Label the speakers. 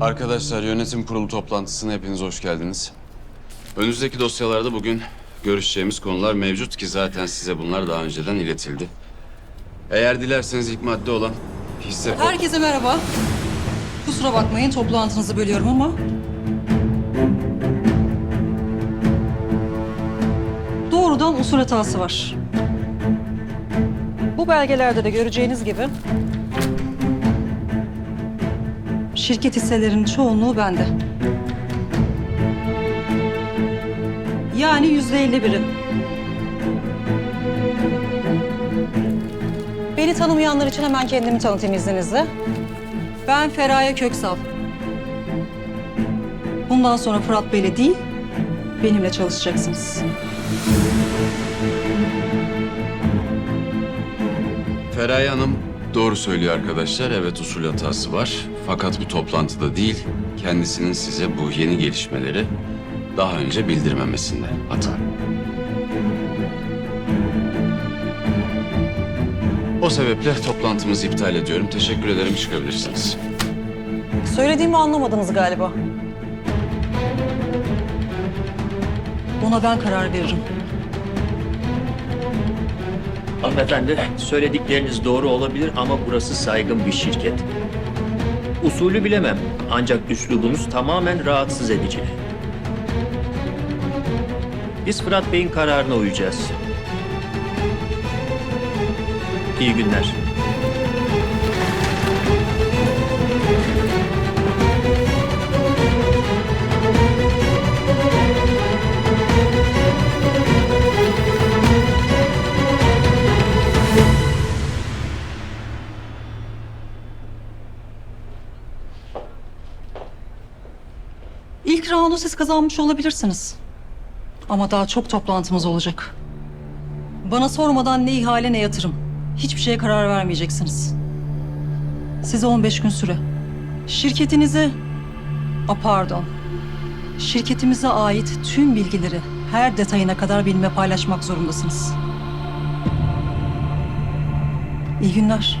Speaker 1: Arkadaşlar yönetim kurulu toplantısına hepiniz hoş geldiniz. Önünüzdeki dosyalarda bugün görüşeceğimiz konular mevcut ki zaten size bunlar daha önceden iletildi. Eğer dilerseniz ilk madde olan hisse...
Speaker 2: Herkese merhaba. Kusura bakmayın toplantınızı bölüyorum ama... Doğrudan usul hatası var. Bu belgelerde de göreceğiniz gibi... Şirket hisselerinin çoğunluğu bende. Yani yüzde elli biri. Beni tanımayanlar için hemen kendimi tanıtayım izninizle. Ben Feraye Köksal. Bundan sonra Fırat Bey'le değil, benimle çalışacaksınız.
Speaker 1: Feraye Hanım doğru söylüyor arkadaşlar. Evet usul hatası var. Fakat bu toplantıda değil, kendisinin size bu yeni gelişmeleri daha önce bildirmemesinde hata. O sebeple toplantımızı iptal ediyorum. Teşekkür ederim. Çıkabilirsiniz.
Speaker 2: Söylediğimi anlamadınız galiba. Buna ben karar veririm.
Speaker 3: Hanımefendi, söyledikleriniz doğru olabilir ama burası saygın bir şirket. Usulü bilemem ancak üslubunuz tamamen rahatsız edici. Biz Fırat Bey'in kararına uyacağız. İyi günler.
Speaker 2: İlk roundu siz kazanmış olabilirsiniz. Ama daha çok toplantımız olacak. Bana sormadan ne ihale ne yatırım. Hiçbir şeye karar vermeyeceksiniz. Size 15 gün süre. Şirketinize... A pardon. Şirketimize ait tüm bilgileri her detayına kadar benimle paylaşmak zorundasınız. İyi günler.